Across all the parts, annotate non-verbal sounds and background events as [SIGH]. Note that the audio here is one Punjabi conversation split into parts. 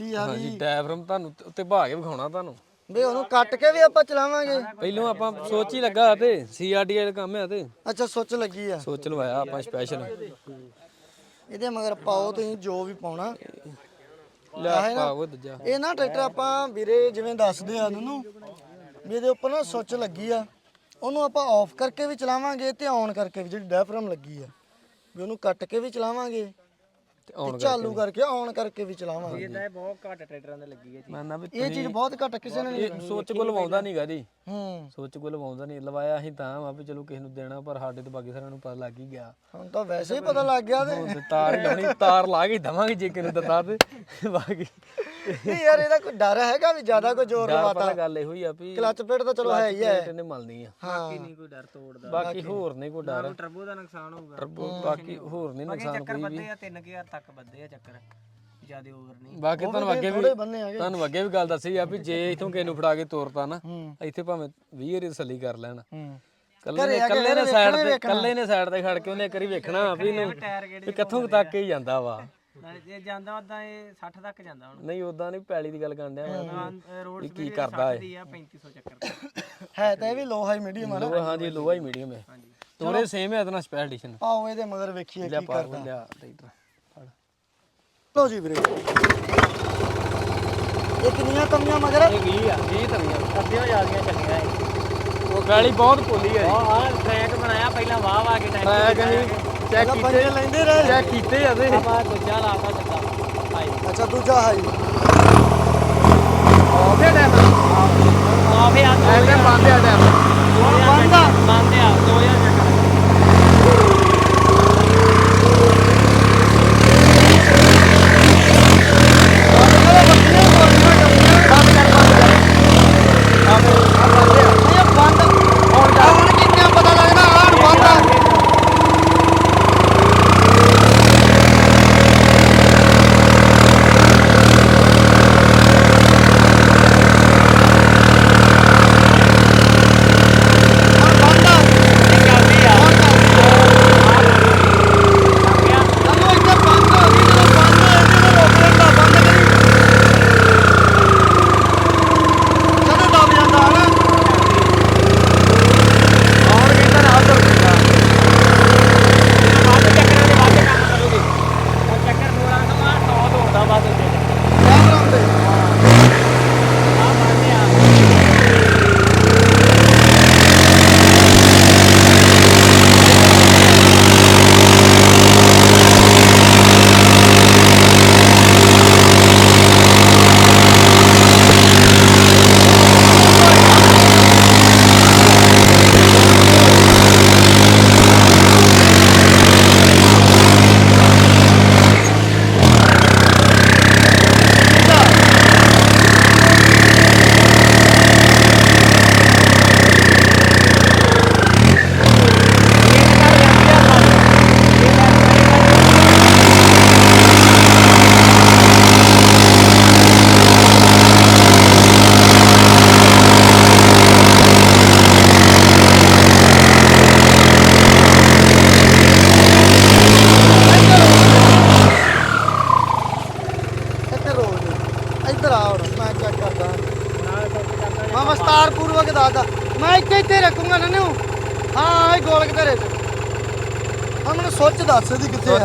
ਕੀਤੀ ਆ ਹਾਂਜੀ ਵੀ ਡਾਇਫਰਮ ਤੁਹਾਨੂੰ ਉੱਤੇ ਬਹਾ ਕੇ ਵਿਖਾਉਣਾ ਤੁਹਾਨੂੰ। ਵੀ ਉਹਨੂੰ ਕੱਟ ਕੇ ਵੀ ਆਪਾਂ ਚਲਾਵਾਂਗੇ। ਪਹਿਲੋਂ ਆਪਾਂ ਸੋਚ ਹੀ ਲੱਗਾ ਤੇ ਸੀਆਰਡੀਏ ਦਾ ਕੰਮ ਹੈ ਤੇ। ਅੱਛਾ ਸੁੱਚ ਲੱਗੀ ਆ। ਸੋਚ ਲਵਾਇਆ ਆਪਾਂ ਸਪੈਸ਼ਲ ਇਹਦੇ ਮਗਰ ਪਾਓ ਤੁਸੀਂ ਜੋ ਵੀ ਪਾਉਣਾ। ਲੈ ਪਾਓ ਦੂਜਾ। ਇਹ ਨਾ ਟਰੈਕਟਰ ਆਪਾਂ ਵੀਰੇ ਜਿਵੇਂ ਦੱਸਦੇ ਆ ਨੂੰ ਵੀ ਇਹਦੇ ਉੱਪਰ ਨਾ ਸੁੱਚ ਲੱਗੀ ਆ। ਉਹਨੂੰ ਆਪਾਂ ਆਫ ਕਰਕੇ ਵੀ ਚਲਾਵਾਂਗੇ ਤੇ ਆਨ ਕਰਕੇ ਵੀ ਜਿਹੜੀ ਡਾਇਫਰਮ ਲੱਗੀ ਆ। ਵੀ ਉਹਨੂੰ ਕੱਟ ਕੇ ਵੀ ਚਲਾਵਾਂਗੇ। ਆਉਣ ਚਾਲੂ ਕਰਕੇ ਆਨ ਕਰਕੇ ਵੀ ਚਲਾਵਾਂਗੇ। ਇਹ ਬਹੁਤ ਘੱਟ ਟਰੈਕਟਰਾਂ ਦੇ ਲੱਗੀ ਹੈ ਮੈਂ ਨਾ ਵੀ ਇਹ ਚੀਜ਼ ਬਹੁਤ ਘੱਟ ਕਿਸੇ ਨੇ ਨਹੀਂ ਇਹ ਸੋਚ ਕੋ ਲਵਾਉਂਦਾ ਨਹੀਂਗਾ ਜੀ। ਹੂੰ। ਸੋਚ ਕੋ ਲਵਾਉਂਦਾ ਨਹੀਂ ਲਵਾਇਆ ਅਸੀਂ ਤਾਂ ਆ ਵੀ ਚਲੋ ਕਿਸੇ ਨੂੰ ਦੇਣਾ ਪਰ ਸਾਡੇ ਤੇ ਬਾਕੀ ਸਾਰਿਆਂ ਨੂੰ ਪਤਾ ਲੱਗ ਹੀ ਗਿਆ। ਹੁਣ ਤਾਂ ਵੈਸੇ ਹੀ ਪਤਾ ਲੱਗ ਗਿਆ ਤੇ। ਤੇ ਤਾਰ ਹੀ ਲਾਉਣੀ ਤਾਰ ਲਾ ਕੇ ਦਵਾਂਗੇ ਜੇ ਕਿਸੇ ਨੂੰ ਦਿੱਤਾ ਤੇ ਬਾਕੀ। ਨਹੀਂ ਯਾਰ ਇਹਦਾ ਕੋਈ ਡਰ ਹੈਗਾ ਵੀ ਜ਼ਿਆਦਾ ਕੋਈ ਜ਼ੋਰ ਲਵਾਤਾ। ਪਤਾ ਗੱਲ ਇਹੋ ਹੀ ਆ ਵੀ ਕਲਚ ਪਲੇਟ ਤਾਂ ਚਲੋ ਹੈ ਹੀ ਹੈ। ਇਹਨੇ ਮਲਣੀ ਆ। ਹਾਂ। ਨਹੀਂ ਕੋਈ ਡਰ ਤੋੜਦਾ ਬਾਕੀ ਹੋਰ ਨਹੀਂ ਕੋਈ ਡਰ। ਟਰਬੋ ਦਾ ਨੁਕਸਾਨ ਹੋਊਗਾ। ਟਰਬੋ ਬਾਕੀ ਹੋਰ ਨਹੀਂ ਨੁਕਸਾਨ ਚੱਕਰ ਕੋਈ ਵੱਧੇ ਆ 3000 ਤੱਕ ਵੱਧੇ ਆ ਚੱਕਰ ਜ਼ਿਆਦਾ ਓਵਰ ਨਹੀਂ। ਬਾਕੀ ਤੁਹਾਨੂੰ ਅੱਗੇ ਵੀ ਥੋੜੇ ਬੰਨੇ ਹੈਗੇ। ਤੁਹਾਨੂੰ ਅੱਗੇ ਵੀ ਗੱਲ ਦੱਸੀ ਆ ਵੀ ਜੇ ਇਥੋਂ ਕਿਸੇ ਨੂੰ ਫੜਾ ਕੇ ਤੋਰਤਾ ਨਾ ਹੂੰ। ਇੱਥੇ ਭਾਵੇਂ 20 ਵਾਰੀ ਤਸੱਲੀ ਕਰ ਲੈਣ। ਹੂੰ। ਕੱਲੇ ਨੇ ਕੱਲੇ ਨੇ ਸਾਈਡ ਤੇ ਕੱਲੇ ਨੇ ਸਾਈਡ ਤੇ ਖੜ ਕੇ ਉਹਨੇ ਇੱਕ ਵਾਰੀ ਵੇਖਣਾ ਵੀ ਇਹਨੂੰ ਵੀ ਕਿੱਥੋਂ ਤੱਕ ਹੀ ਜਾਂਦਾ ਵਾ। ਨਾਲੇ ਜੇ ਜਾਂਦਾ ਉਦਾਂ ਇਹ 60 ਤੱਕ ਜਾਂਦਾ ਹੁਣ। ਨਹੀਂ ਉਦਾਂ ਨਹੀਂ ਪੈਲੀ ਦੀ ਗੱਲ ਕਰਨ ਡਿਆ ਮੈਂ। ਰੋਡ ਕੀ ਕਰਦਾ ਆ 3500 ਚੱਕਰ ਹੈ ਤਾਂ ਇਹ ਵੀ ਲੋ ਹਾਈ ਮੀਡੀਅਮ ਆ ਨਾ ਲੋਹਾ ਹਾਂਜੀ ਲੋਹਾ ਹੀ ਮੀਡੀਅਮ ਹੈ। ਤੋਰੇ ਸੇਮ ਹੈ ਇਹਦਾ ਸਪੈਸ਼ਲ ਐਡੀਸ਼ਨ ਆਓ ਇਹਦੇ ਮਗਰ ਵੇਖੀਏ ਕੀ ਕਰਦਾ। ਲੋ ਜੀ ਵੀਰੇ। ਇਹ ਕਿੰਨੀਆਂ ਕਮੀਆਂ ਮਗਰ? ਇਹ 20 ਆ 20 ਤਰੀਆਂ ਅੱਧਿਓ ਜਿਆਦੀਆਂ ਚੱਲੀਆਂ ਇਹ। ਉਹ ਗਾਲੀ ਬਹੁਤ ਪੋਲੀ ਹੈ ਆ ਆ ਟਰੈਕ ਬਣਾਇਆ ਪਹਿਲਾਂ ਵਾਹ ਵਾਹ ਕੇ ਟੈਂਕੀ ਟਰੈਕ ਅਸੀਂ ਚੈੱਕ ਕੀਤੇ ਬੰਦੇ ਲੈਂਦੇ ਰਹੇ। ਚੈੱਕ ਕੀਤੇ ਆ ਤੇ ਆਪਾਂ ਦੂਜਾ ਲਾਤਾ ਚੱਲਦਾ ਹਾਈ। ਅੱਛਾ ਦੂਜਾ ਹਾਈ। ਆਫੇ ਟਾਈਮ ਆ ਫੇ ਆ ਐਵੇਂ ਬੰਦ ਆ ਟਾਈਮ ਬੰਦ ਆ ਬੰਦ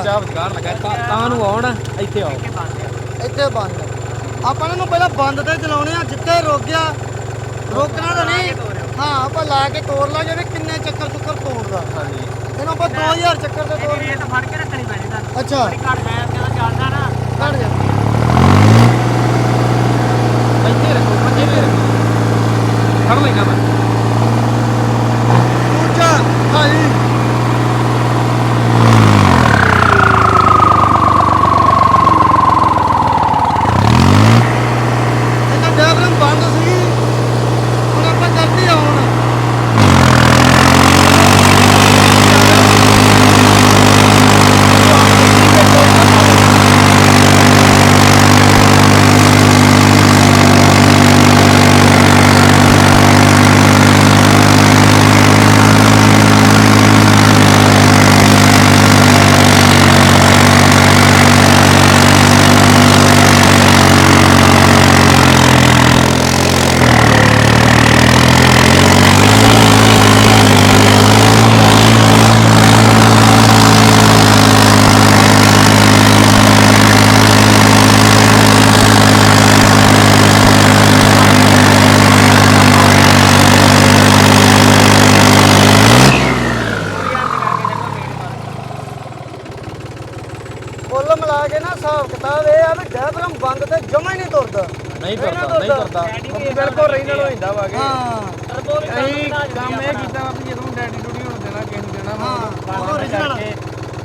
ਚਾਹ ਵਿਚਾਰ ਲੱਗਾ ਤਾਂ ਤਾਂ ਨੂੰ ਆਉਣ ਇੱਥੇ ਆਓ। ਇੱਥੇ ਬੰਦ। ਆਪਾਂ ਇਹਨਾਂ ਨੂੰ ਪਹਿਲਾਂ ਬੰਦ ਤੇ ਚਲਾਉਣੇ ਆ ਜਿੱਥੇ ਰੁਕ ਗਿਆ ਰੋਕਣਾ ਤਾਂ ਨਹੀਂ। ਹਾਂ ਆਪਾਂ ਲਾ ਕੇ ਤੋੜ ਲਾਂਗੇ ਵੀ ਕਿੰਨੇ ਚੱਕਰ ਚੁੱਕਰ ਤੋੜਦਾ। ਹਾਂਜੀ। ਇਹਨੂੰ ਆਪਾਂ 2000 ਚੱਕਰ ਤੇ ਤੋੜ ਇਹ ਤਾਂ ਫੜ ਕੇ ਰੱਖਣੀ ਪੈਣੀ ਤੁਹਾਨੂੰ ਅੱਛਾ। ਘੱਟ ਟਾਈਮ ਜਦੋਂ ਚੱਲਦਾ ਨਾ। ਕੱਢ ਜਾ। ਇੱਥੇ ਰੱਖੋ ਪੰਜੇ ਤੇ ਰੱਖੋ। ਫੜ ਲੈਣਾ ਮੈਂ ਦੂਜਾ ਹਾਈ ਇਹਦਾ ਡੈਵਰਨ ਬੰਦ ਸੀ ਹੁਣ ਆਪਾਂ ਕਰਦੀ ਆ ਹੁਣ ਬੰਦ ਤੇ ਜਮਾ ਹੀ ਨਹੀਂ ਤੁਰਦਾ ਨਹੀਂ ਕਰਦਾ ਨਹੀਂ ਕਰਦਾ ਬਿਲਕੁਲ ਰੀਨਲ ਹੋ। ਜਾਂਦਾ ਵਾ ਕਿ ਹਾਂ ਟਰਬੋ ਵੀ ਅਸੀਂ ਕੰਮ ਇਹ ਕੀਤਾ ਵਾ ਵੀ ਜਦੋਂ ਡੈਡੀ ਡੂਡੀ ਹੁਣ ਦੇਣਾ ਕਿਸੇ ਨੂੰ ਦੇਣਾ ਵਾ। ਹਾਂ, ਉਦੋਂ ਉਦੋਂ original। ਕਰਕੇ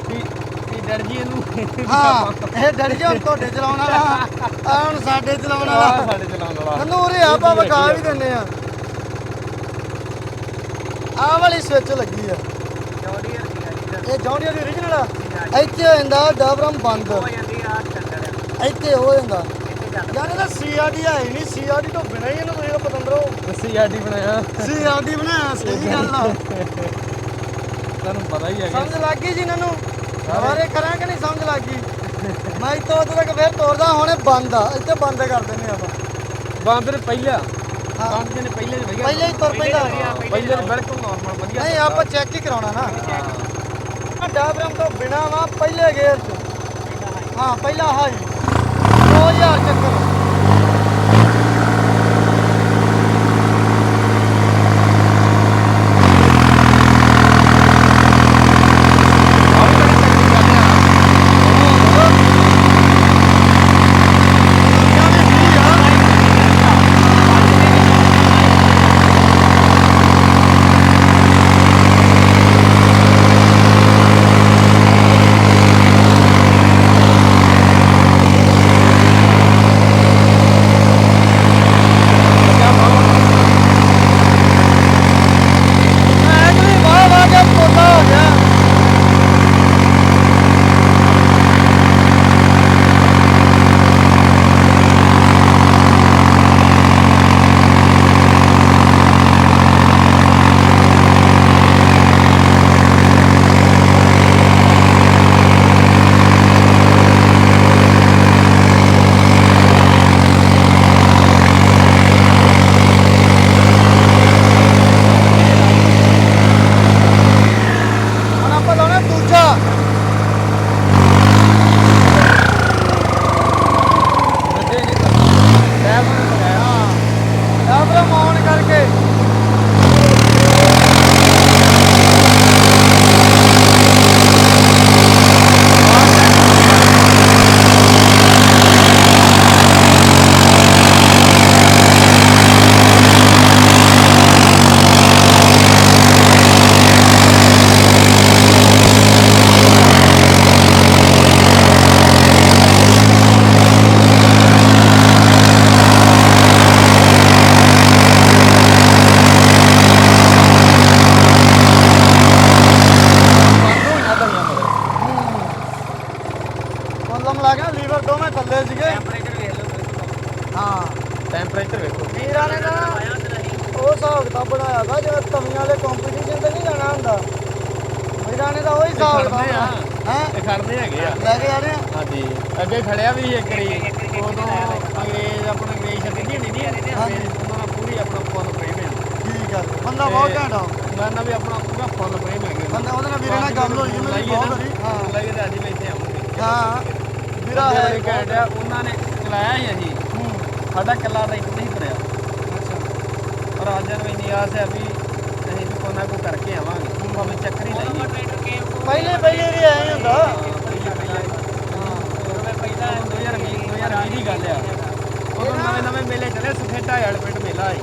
ਵੀ ਵੀ ਡਰ ਜੀ ਇਹਨੂੰ ਹਾਂ [LAUGHS] ਇਹ ਡਰ ਗਿਆ ਹੁਣ ਤੁਹਾਡੇ ਚਲਾਉਣ ਵਾਲਾ। ਆ ਹੁਣ ਸਾਡੇ ਚਲਾਉਣ ਆਹ ਵਾਲਾ ਸਾਡੇ ਚਲਾਉਣ ਵਾਲਾ। ਮੈਨੂੰ ਉਰੇ ਆਪਾਂ ਵਿਖਾ ਵੀ ਦਿੰਨੇ ਆ। ਆਹ ਵਾਲੀ ਸਵਿਚ ਲੱਗੀ ਆ। ਇਹ ਜੌਂਡੀਅਰ ਦੀ origignal ਆ? ਇੱਥੇ ਹੋ ਜਾਂਦਾ ਡਬਰਮ ਬੰਦ। ਇੱਥੇ ਹੋ ਜਾਂਦਾ। ਯਾਰ ਇਹਦਾ ਸੀਆਰਡੀ ਹੈ ਹੀ ਨਹੀਂ ਸੀਆਰਡੀ ਤੋਂ ਬਿਨਾਂ ਹੀ ਇਹਨੂੰ ਤੁਸੀਂ ਤਾਂ ਪਤੰਦਰੋ ਸੀਆਰਡੀ ਬਣਾਇਆ। ਸੀਆਰਡੀ ਬਣਾਇਆ ਸਹੀ ਗੱਲ ਆ। ਤੁਹਾਨੂੰ ਪਤਾ ਹੀ ਹੈਗਾ। ਸਮਝ ਲੱਗ ਗਈ ਜੀ ਇਹਨਾਂ ਨੂੰ ਸਾਰੇ ਕਰਾਂ ਕਿ ਨਹੀਂ ਸਮਝ ਲੱਗ ਗਈ? ਮੈਂ ਇੱਥੋਂ ਉੱਥੇ ਤੱਕ ਫੇਰ ਤੋਰਦਾ ਹੁਣ ਬੰਦ ਆ। ਇੱਥੇ ਬੰਦ ਕਰ ਦਿੰਨੇ ਆਪਾਂ। ਬਾਂਦਰ ਪਹਿਲਾ। ਹਾਂ। ਬਾਂਦਰ ਨੇ ਪਹਿਲੇ ਵਧੀਆ। ਪਹਿਲੇ ਹੀ ਤੁਰ ਪੈਂਦਾ। ਪਹਿਲੇ ਬਿਲਕੁਲ ਨਾਰਮਲ ਵਧੀਆ ਨਹੀਂ ਆਪਾਂ ਚੈੱਕ ਹੀ ਕਰਾਉਣਾ ਨਾ। ਡਾਬਰਮ ਤੋਂ ਬਿਨਾ ਵਾ ਪਹਿਲੇ ਗੇਅਰ ਚ। ਹਾਂ ਪਹਿਲਾ ਹਾਈ 2000 ਚੱਕਰ। ਹਾਂ ਵੀਰਾ ਹੈ ਘੈਂਟ ਆ ਉਹਨਾਂ ਨੇ ਚਲਾਇਆ ਹੀ ਅਸੀਂ ਹੂੰ। ਸਾਡਾ ਕੱਲਾ ਇੱਕ ਨਹੀਂ ਭਰਿਆ ਪਰ ਅੱਜ ਨੂੰ ਇੰਨੀ ਆਸ ਹੈ ਵੀ ਅਸੀਂ ਵੀ ਕੋਈ ਨਾ ਕੋਈ ਕਰਕੇ ਆਵਾਂਗੇ। ਭਾਵੇਂ ਚੱਕਰ ਹੀ ਲਾਈਏ। ਪਹਿਲੇ ਪਹਿਲੇ ਵੀ ਹੀ ਹੁੰਦਾ। ਪਹਿਲਾਂ 2020 2020 ਦੀ ਗੱਲ ਆ। ਉਦੋਂ ਨਵੇਂ ਨਵੇਂ ਮੇਲੇ ਚੱਲੇ ਸੁਖੇਟਾ ਵਾਲੇ ਪਿੰਡ ਮੇਲਾ ਸੀ।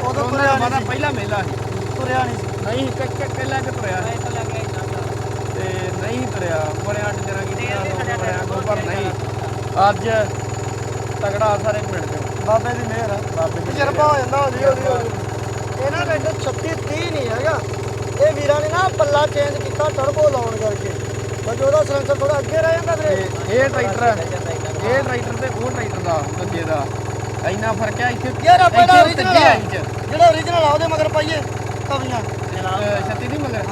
ਉਦੋਂ ਉਹਨਾਂ ਤੁਰਿਆ ਦਾ ਨਹੀਂ ਪਹਿਲਾ ਮੇਲਾ ਸੀ। ਤੁਰਿਆ ਨਹੀਂ ਸੀ। ਨਹੀਂ ਕੱਕ ਕੱਲਾ ਕਿ ਤੁਰਿਆ ਤੇ ਨਹੀਂ ਤੁਰਿਆ। ਬੜੇ ਅੱਡ ਕੋ ਪਰ ਨਹੀਂ ਅੱਜ ਤਗੜਾ ਸਾਰੇ ਪਿੰਡ ਚ ਬਾਬੇ ਦੀ ਮਿਹਰ ਆ। ਬਾਬੇ ਦੀ ਤਜਰਬਾ ਹੋ ਜਾਂਦਾ ਹੌਲੀ ਹੌਲੀ ਹੌਲੀ। ਇਹਨਾਂ ਦਾ ਇੱਥੇ 36 30 ਨਹੀਂ ਹੈਗਾ। ਇਹ ਵੀਰਾਂ ਨੇ ਨਾ ਪੱਲਾ ਚੇਂਜ ਕੀਤਾ ਟਰਬੋ ਲਾਉਣ ਕਰਕੇ। ਬਸ ਉਹਦਾ ਸਿਲੰਡਰ ਥੋੜਾ ਅੱਗੇ ਰਹਿ ਜਾਂਦਾ ਵੀਰੇ। ਇਹ ਟਰੈਕਟਰ ਇਹ ਟਰੈਕਟਰ ਤੇ ਉਹ ਟਰੈਕਟਰ ਦਾ ਦੂਜੇ ਦਾ। ਇੰਨਾ ਫ਼ਰਕ ਹੈ ਇੱਥੇ। ਯਾਰ ਆਪਾਂ ਆ, ਇੰਚ ਜਿਹੜਾ origignal ਆ ਉਹਦੇ ਮਗਰ ਪਾਈਏ ਤਵੀਆਂ। ਅਹ ਛੱਤੀ ਨਹੀਂ ਮਗਰ।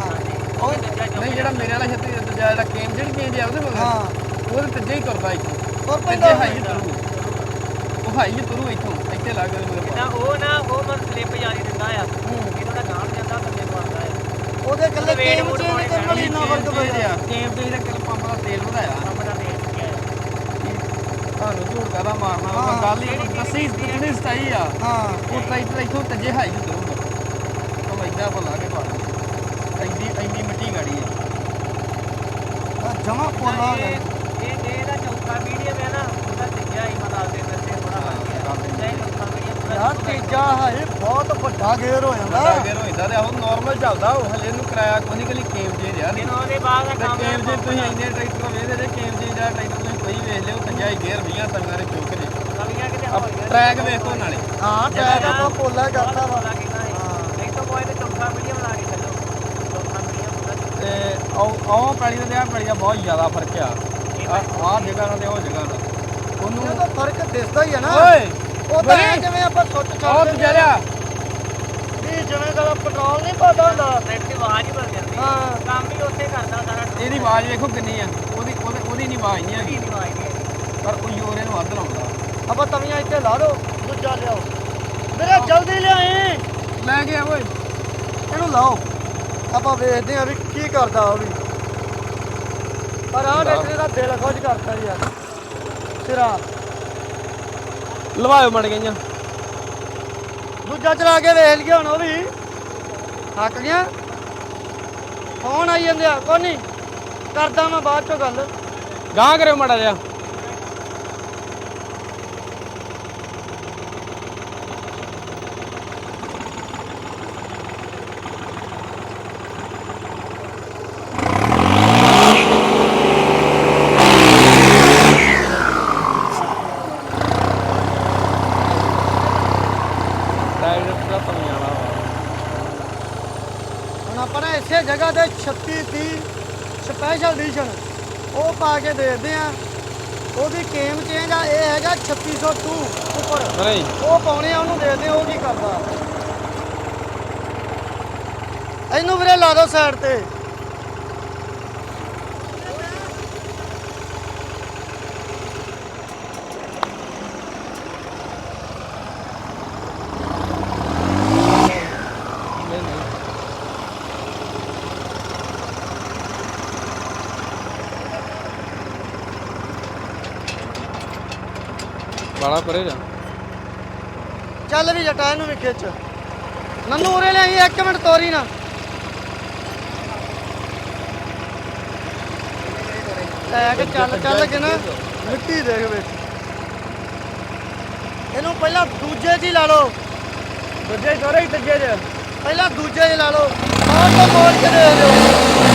ਉਹ ਨਹੀਂ ਜਿਹੜਾ ਮੇਰੇ ਵਾਲਾ ਛੱਤੀ ਦੂਜਾ ਜਿਹੜਾ ਕੇਮ ਜਿਹੜੀ ਚੇਂਜ ਆ ਉਹਦੇ ਮਗਰ ਹਾਂ। ਉਹਦੇ ਤੀਜੇ ਹੀ ਤੁਰਦਾ ਇੱਥੇ। ਤੁਰ ਤੀਜੇ ਪੈਂਦਾ। ਹਾਈ ਤੁਰੂ। ਉਹ ਹਾਈ ਤੁਰੂ ਇੱਥੋਂ ਇੱਥੇ ਲੱਗ ਗਿਆ ਮਗਰ ਨਾ ਉਹ ਨਾ ਉਹ ਮਨ ਸਲਿੱਪ ਜਾਣੀ ਦਿੰਦਾ ਆ। ਇਹਨੂੰ ਤਾਂ ਗਾਣ ਜਾਂਦਾ ਥੱਲੇ ਨੂੰ ਆਉਂਦਾ ਆ। ਉਹਦੇ ਕੱਲੇ ਕੇਮ ਚੇਂਜ ਪਾਉਣੇ ਕਰਨ ਵਾਲੀ ਨਾ ਫ਼ਰਕ ਪੈ ਆ ਕੇਮ ਤੇ ਜਿਹੜਾ ਕਿਲ ਪੰਪ ਦਾ ਤੇਲ ਵਧਾਇਆ ਕੰਮ ਦਾ ਕੇ ਤੁਹਾਨੂੰ ਝੂਠ ਕਾਦਾ ਮਾਰਨਾ ਵਾ ਹਾਂ। ਦੱਸੀ ਕਿੰਨੀ ਸਟਾਈ ਆ। ਹਾਂ। ਉਹ ਟਰੈਕਟਰ ਇੱਥੋਂ ਤੱਜੇ ਹਾਈ ਤੇ ਯਾਰ ਵੇਖਦੇ ਤੁਸੀਂ ਕੋਈ ਵੇਖ ਲਿਓ ਹੀ ਗੇਅਰ 20 ਚੁੱਕ ਜੇ। ਟਰੈਕ ਵੇਖੋ ਨਾਲੇ। ਹਾਂ ਟਰੈਕ ਆਪਾਂ ਪੋਲਾ ਕਰਦਾ ਵਾ। ਉਹ ਉਹ ਪੈਲੀ ਦਾ ਤੇ ਆਹ ਪੈਲੀ ਦਾ ਬਹੁਤ ਜ਼ਿਆਦਾ ਫ਼ਰਕ ਆ। ਆਹ ਜਗ੍ਹਾ ਨਾਲ ਤੇ ਉਹ ਜਗ੍ਹਾ ਦਾ। ਉਹਨੂੰ ਉਹਦਾ ਫ਼ਰਕ ਦਿਸਦਾ ਹੀ ਹੈ ਨਾ। ਓਏ ਉਹ ਤਾਂ ਐਂ ਜਿਵੇਂ ਆਪਾਂ ਸੁੱਟ ਉਹ ਛੱਡ ਤੂੰ ਜਲਿਆ ਵੀ ਜਿਵੇਂ ਦਾ ਪੈਟਰੋਲ ਨਹੀਂ ਪਾਦਾ ਹੁੰਦਾ। ਟਰੈਕ ਦੀ ਆਵਾਜ਼ ਹੀ ਬਣ ਜਾਂਦੀ ਹਾਂ। ਕੰਮ ਹੀ ਉੱਥੇ ਕਰਦਾ ਸਾਰਾ ਇਹਦੀ ਆਵਾਜ਼ ਵੇਖੋ ਕਿੰਨੀ ਆ। ਉਹਦੀ ਉਹਦੀ ਉਹਦੀ ਨਹੀਂ ਆਵਾਜ਼ ਨਹੀਂ ਹੈਗੀ। ਦੀ ਆਵਾਜ਼ ਨਹੀਂ ਪਰ ਉਹ ਯੋਰ ਇਹਨੂੰ ਵੱਧ ਲਾਉਂਦਾ। ਆਪਾਂ ਤਵੀਆਂ ਇੱਥੇ ਲਾ ਦੋ ਦੂਜਾ ਲਿਆਓ। ਮੇਰੇ ਜਲਦੀ ਲਿਆਏ ਲੈ ਗਿਆ ਓਏ। ਇਹਨੂੰ ਲਾਓ। ਆਪਾਂ ਵੇਖਦੇ ਆ ਵੀ ਕੀ ਕਰਦਾ ਉਹ ਵੀ। ਪਰ ਆਹ ਡਾਕਟਰ ਦਾ ਦਿਲ ਖੁਸ਼ ਕਰਤਾ ਯਾਰ। ਸਿਰਾ। ਲਵਾਇਓ ਮੜ ਗਈਆਂ ਦੂਜਾ ਚਲਾ ਕੇ ਵੇਖ ਲਿਆ ਹੁਣ ਉਹ ਵੀ। ਥੱਕ ਗਿਆ। ਫੋਨ ਆਈ ਜਾਂਦੇ ਆ। ਕੋਈ ਨਹੀਂ ਕਰਦਾ ਮੈਂ ਬਾਅਦ ਚੋਂ ਗੱਲ। ਗਾਂ ਕਰਿਓ ਮੜਾ ਜਿਹਾ ਟਾਇਰ ਪੂਰਾ ਪਈਆਂ ਵਾਲਾ ਹੁਣ ਆਪਾਂ ਨਾ ਇਸੇ ਜਗ੍ਹਾ ਤੇ 36 ਦੀ ਸਪੈਸ਼ਲ ਐਡੀਸ਼ਨ ਉਹ ਪਾ ਕੇ ਦੇਖਦੇ ਆ ਉਹਦੀ ਕੇਮ ਚੇਂਜ ਆ ਇਹ ਹੈਗਾ 3602 ਉੱਪਰ। ਨਹੀਂ। ਉਹ ਪਾਉਣੇ ਆ ਉਹਨੂੰ ਦੇਖਦੇ ਆ ਉਹ ਕੀ ਕਰਦਾ। ਇਹਨੂੰ ਵੀਰੇ ਲਾ ਦਿਓ ਸਾਈਡ ਤੇ ਨਹੀਂ ਨਹੀਂ ਬਾਲਾ ਪਰੇ ਜਾ। ਚੱਲ ਵੀ ਜਟਾ ਇਹਨੂੰ ਵੀ ਖਿੱਚ। ਨੰਨੂ ਉਰੇ ਲਿਆਈ ਇੱਕ ਮਿੰਟ ਤੋਰੀ ਨਾ। ਲੈ ਕੇ ਚੱਲ ਚੱਲ ਕੇ ਨਾ ਮਿੱਟੀ ਦੇਖ ਵਿੱਚ ਇਹਨੂੰ ਪਹਿਲਾਂ ਦੂਜੇ 'ਚ ਹੀ ਲਾ ਲਓ। ਦੂਜੇ ਚੋਰੇ ਹੀ ਤੱਜੇ ਜੇ ਪਹਿਲਾਂ ਦੂਜੇ 'ਚ ਲਾ ਲਓ। ਬਾਅਦ ਤੋਂ ਮੋੜ ਕੇ ਦੇ ਦਿਓ।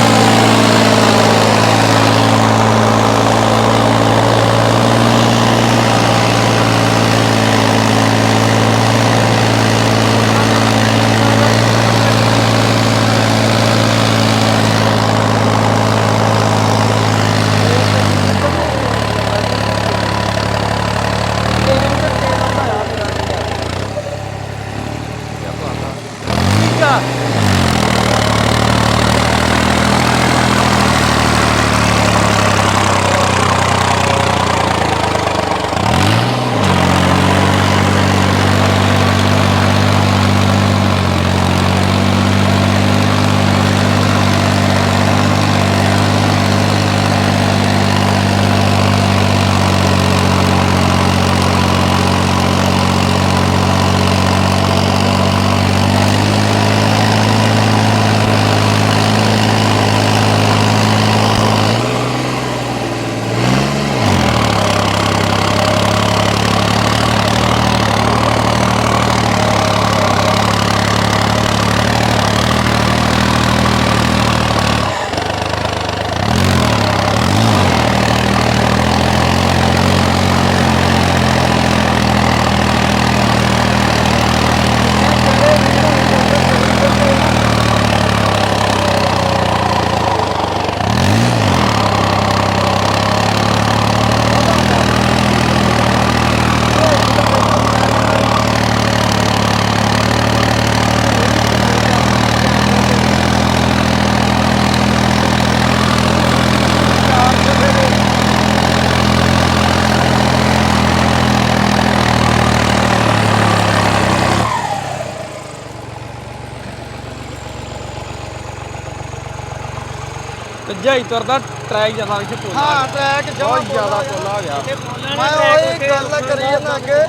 ਤੱਜਾ ਹੀ ਤੁਰਦਾ ਟਰੈਕ ਜਾਂਦਾ ਇੱਥੇ ਪੋਲਾ ਹਾਂ ਟਰੈਕ ਜਮਾ ਬਹੁਤ ਜ਼ਿਆਦਾ ਪੋਲਾ ਹੋ ਗਿਆ। ਮੈਂ ਉਹੀ ਗੱਲ ਕਰੀ ਜਾਂਦਾ ਅੱਗੇ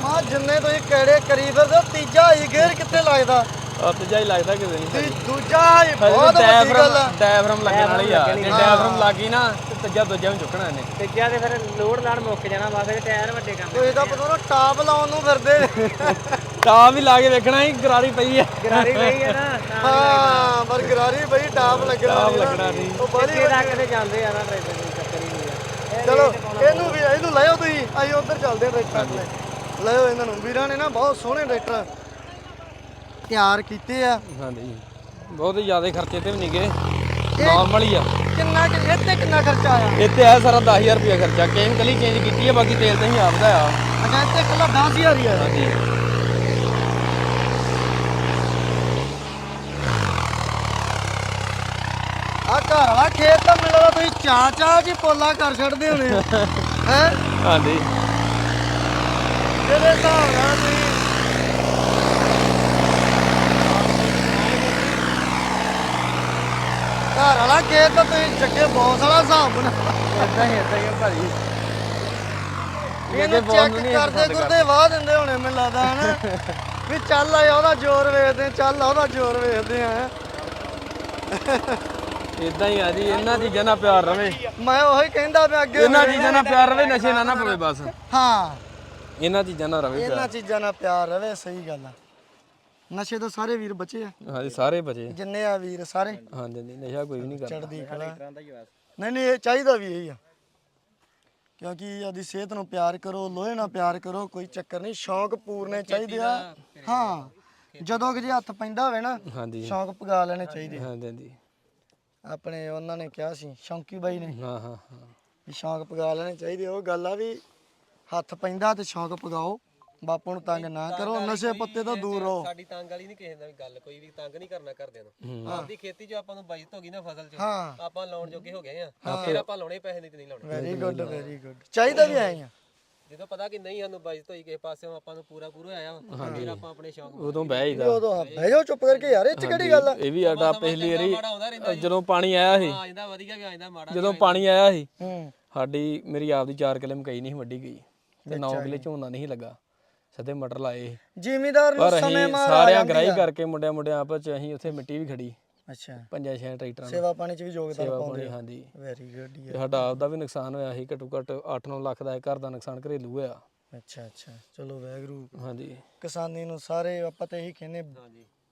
ਮਾ ਜਿੰਨੇ ਤੁਸੀਂ ਕਿਹੜੇ ਕਰੀ ਫਿਰਦੇ ਤੀਜਾ ਹੀ ਗੇਅਰ ਕਿੱਥੇ ਲੱਗਦਾ? ਆ ਤੱਜਾ ਹੀ ਲੱਗਦਾ ਕਿਤੇ ਨਹੀਂ। ਤੇ ਦੂਜਾ ਹੀ ਬਹੁਤ ਵੱਡੀ ਗੱਲ ਆ। ਡਾਇਫਰਮ ਲੱਗਣ ਵਾਲੀ ਆ। ਜੇ ਡਾਇਫਰਮ ਲੱਗੀ ਨਾ ਤੱਜਾ ਦੂਜਾ ਵੀ ਚੁੱਕਣਾ ਇਹਨੇ। ਤੇ ਜਿਆ ਤੇ ਫਿਰ ਲੋਡ ਲਾੜ ਮੁੱਕ ਜਾਣਾ ਵਾ ਫਿਰ ਟਾਇਰ ਵੱਡੇ ਕਰਨੇ ਕੋਈ ਤਾਂ ਪਤਾ ਨਾ ਟਾਪ ਲਾਉਣ ਨੂੰ ਫਿਰਦੇ। [LAUGHS] ਤਾਂ ਵੀ ਲਾ ਕੇ ਵੇਖਣਾ ਹੀ ਗਰਾਰੀ ਪਈ ਹੈ। ਗਰਾਰੀ ਪਈ ਹੈ ਨਾ ਤਾਂ ਹਾਂ ਪਰ ਗਰਾਰੀ ਬਈ ਟਾਪ ਲੱਗਣਾ ਟਾਪ ਨੀ ਨਾ। ਲੱਗਣਾ ਨੀ। ਉਹ ਬਾਹਲੀ ਕਿਹੜਾ ਕਿਤੇ ਜਾਂਦੇ ਆ ਨਾ ਟਰੈਕਟਰ ਦੀ ਚੱਕਰ ਹੀ ਨਹੀਂ ਆ ਇਹ ਚਲੋ ਰੇਟ ਪਾਉਣਾ ਇਹਨੂੰ ਵੀ ਇਹਨੂੰ ਲਾਇਓ ਤੁਸੀਂ। ਅਸੀਂ ਉੱਧਰ ਚੱਲਦੇ ਹਾਂ ਟਰੈਕਟਰ ਤੇ। ਲਾਇਓ ਇਹਨਾਂ ਨੂੰ। ਵੀਰਾਂ ਨੇ ਨਾ ਬਹੁਤ ਸੋਹਣੇ ਟਰੈਕਟਰ ਤਿਆਰ ਕੀਤੇ ਆ। ਹਾਂਜੀ। ਬਹੁਤ ਜ਼ਿਆਦਾ ਖਰਚੇ ਤੇ ਵੀ ਨਹੀਂ ਗਏ। ਨਾਰਮਲ ਹੀ ਆ। ਕਿੰਨਾ ਤੇ ਕਿੰਨਾ ਖਰਚਾ ਆਇਆ? ਇੱਥੇ ਆ ਸਾਰਾ 10000 ਰੁਪਏ ਖਰਚਾ। ਕੇਮ ਕਲੀ ਚੇਂਜ ਕੀਤੀ ਹੈ ਬਾਕੀ ਤੇਲ ਤਾਂ ਹੀ ਆਪਦਾ ਆ। ਅੱਛਾ ਇੱਥੇ ਇਕੱਲਾ 10000 ਹੀ ਆਇਆ ਹਾਂਜੀ ਆ ਘਰ ਵਾਲਾ ਖੇਤ ਤਾਂ ਮਿਲਦਾ ਤੁਸੀਂ ਚਾ ਚਾ ਜੀ ਪੋਲਾ ਕਰ ਛੱਡਦੇ ਹੋਣੇ ਹੈ? ਹਾਂਜੀ। ਜਿਹੜੇ ਹਿਸਾਬ ਨਾਲ ਤੁਸੀਂ ਘਰ ਵਾਲਾ ਖੇਤ ਤਾਂ ਤੁਸੀਂ ਜੱਗੇ ਬੌਸ ਵਾਲਾ ਹਿਸਾਬ ਬਣਾ ਇਦਾਂ ਹੀ ਇਦਾਂ ਹੀ ਆ ਭਾਜੀ। ਇਹਨੂੰ ਚੈੱਕ ਕਰਦੇ ਗੁਰਦੇ ਵਾਹ ਦਿੰਦੇ ਹੋਣੇ ਮੈਨੂੰ ਲੱਗਦਾ ਹਨਾ? ਵੀ ਚੱਲ ਆ ਉਹਦਾ ਜ਼ੋਰ ਵੇਖਦੇ ਚੱਲ ਆ ਉਹਦਾ ਜ਼ੋਰ ਵੇਖਦੇ ਆ ਇਦਾਂ ਹੀ ਆ ਜੀ ਇਹਨਾਂ ਚੀਜ਼ਾਂ ਨਾਲ ਪਿਆਰ ਰਵੇ। ਮੈਂ ਉਹੀ ਕਹਿੰਦਾ ਮੈਂ ਅੱਗੇ ਇਹਨਾਂ ਚੀਜ਼ਾਂ ਨਾਲ ਪਿਆਰ ਰਵੇ ਨਸ਼ੇ ਨਾਲ ਨਾ ਪਵੇ ਬਸ। ਹਾਂ। ਇਹਨਾਂ ਚੀਜ਼ਾਂ ਨਾਲ ਰਵੇ ਇਹਨਾਂ ਚੀਜ਼ਾਂ ਨਾਲ ਪਿਆਰ ਰਵੇ ਸਹੀ ਗੱਲ ਆ। ਨਸ਼ੇ ਤੋਂ ਸਾਰੇ ਵੀਰ ਬਚੇ ਆ। ਹਾਂਜੀ ਸਾਰੇ ਬਚੇ ਜਿੰਨੇ ਆ ਵੀਰ ਸਾਰੇ। ਹਾਂਜੀ ਨਹੀਂ ਨਸ਼ਾ ਕੋਈ ਵੀ ਨਹੀਂ ਕਰਦਾ। ਚੜਦੀ ਕਲਾ। ਨਹੀਂ ਨਹੀਂ ਇਹ ਚਾਹੀਦਾ ਵੀ ਇਹੀ ਆ। ਕਿਉਂਕਿ ਆਦੀ ਸਿਹਤ ਨੂੰ ਪਿਆਰ ਕਰੋ ਲੋਹੇ ਨਾਲ ਪਿਆਰ ਕਰੋ ਕੋਈ ਚੱਕਰ ਨਹੀਂ। ਸ਼ੌਂਕ ਪੂਰਨੇ ਚਾਹੀਦੇ ਆ। ਹਾਂ। ਜਦੋਂ ਕਿ ਜੇ ਹੱਥ ਪੈਂਦਾ ਹੋਵੇ ਨਾ ਹਾਂਜੀ। ਸ਼ੌਂਕ ਪਗਾ ਲੈਣੇ ਚਾਹੀਦੇ ਹਾਂਜੀ ਹਾਂਜੀ। ਆਪਣੇ ਉਹਨਾਂ ਨੇ ਕਿਹਾ ਸੀ ਸ਼ੌਂਕੀ ਬਾਈ ਨੇ। ਹਾਂ ਹਾਂ ਹਾਂ। ਵੀ ਸ਼ੌਂਕ ਪਗਾ ਲੈਣੇ ਚਾਹੀਦੇ ਉਹ ਗੱਲ ਆ ਵੀ ਹੱਥ ਪੈਂਦਾ ਤੇ ਸ਼ੌਂਕ ਪਗਾਓ। ਬਾਪੂ ਨੂੰ ਤੰਗ ਨਾ ਕਰੋ ਨਸ਼ੇ ਪੱਤੇ ਤੋਂ ਦੂਰ ਰਹੋ। ਸਾਡੀ ਤੰਗ ਵਾਲੀ ਨਹੀਂ ਕਿਸੇ ਦਾ ਵੀ ਗੱਲ ਕੋਈ ਵੀ ਤੰਗ ਨਹੀਂ ਕਰਨਾ ਘਰਦਿਆਂ ਨੂੰ ਆਪਦੀ ਖੇਤੀ 'ਚ ਆਪਾਂ ਨੂੰ ਬਚਤ ਹੋ ਗਈ ਨਾ ਫਸਲ 'ਚ। ਹਾਂ। ਆਪਾਂ ਲਾਉਣ ਜੋਗੇ ਹੋ ਗਏ ਆ। ਫਿਰ ਆਪਾਂ ਲਾਉਣੇ ਪੈਸੇ ਨਹੀਂ ਤੇ ਨਹੀਂ ਲਾਉਣੇ। ਵੈਰੀ ਗੁੱਡ ਵੈਰੀ ਗੁੱਡ ਚਾਹੀਦਾ ਵੀ ਆਏ ਆ। ਜਦੋਂ ਪਤਾ ਕਿ ਨਹੀਂ ਸਾਨੂੰ ਬਚਤ ਹੋਈ ਕਿਸੇ ਪਾਸਿਓਂ ਆਪਾਂ ਨੂੰ ਪੂਰਾ ਪੂਰਾ ਆਇਆ ਵਾ ਫਿਰ ਆਪਾਂ ਆਪਣੇ ਸ਼ੌਂਕ ਉਦੋਂ ਬਹਿ ਜਾਈਦਾ। ਉਦੋਂ ਬਹਿ ਜਾਓ ਚੁੱਪ ਕਰਕੇ ਯਾਰ ਇਹ ਚ ਕਿਹੜੀ ਗੱਲ ਆ? ਇਹ ਵੀ ਸਾਡਾ ਪਹਿਲੀ ਵਾਰੀ ਜਦੋਂ ਪਾਣੀ ਆਇਆ ਸੀ। ਆ ਜਾਂਦਾ ਵਧੀਆ ਵੀ ਆ ਜਾਂਦਾ ਮਾੜਾ ਜਦੋਂ ਪਾਣੀ ਆਇਆ ਸੀ ਹੂੰ। ਸਾਡੀ ਮੇਰੀ ਆਪ ਦੀ 4 ਕਿਲੇ ਮਕਈ ਨਹੀਂ ਵੱਢੀ ਗਈ। ਤੇ 9 ਕਿਲੇ ਝੋਨਾ ਨਹੀਂ ਲੱਗਾ। ਸਦੇ ਮਟਰ ਲਾਏ ਸੀ। ਜ਼ਿਮੀਦਾਰ ਨੂੰ ਪਰ ਸਮੇਂ ਮਾਰ ਸਾਰਿਆਂ ਜਾਂਦੀ ਗਰਾਈ। ਕਰਕੇ ਮੁੰਡਿਆਂ ਮੁੰਡਿਆਂ ਆਪਸ ਚ ਅਸੀਂ ਉੱਥੇ ਮਿੱਟੀ ਵੀ ਖੜੀ। ਅੱਛਾ। ਪੰਜਾਂ ਛੇ ਟਰੈਕਟਰਾਂ ਸੇਵਾ ਪਾਣੀ ਚ ਵੀ ਯੋਗਦਾਨ ਸੇਵਾ ਪਾਉਂਦੇ ਪਾਉਣੀ ਆ। ਹਾਂਜੀ। ਵੈਰੀ ਗੁੱਡ ਤੇ ਸਾਡਾ ਆਪਦਾ ਵੀ ਨੁਕਸਾਨ ਹੋਇਆ ਸੀ ਘੱਟੋ ਘੱਟ 8-9 ਲੱਖ ਦਾ ਇਹ ਘਰ ਦਾ ਨੁਕਸਾਨ ਘਰੇਲੂ ਹੋਇਆ। ਅੱਛਾ ਅੱਛਾ। ਚਲੋ ਵੈਗਰੂ। ਹਾਂਜੀ। ਕਿਸਾਨੀ ਨੂੰ ਸਾਰੇ ਆਪਾਂ ਤਾਂ ਇਹੀ ਕਹਿੰਦੇ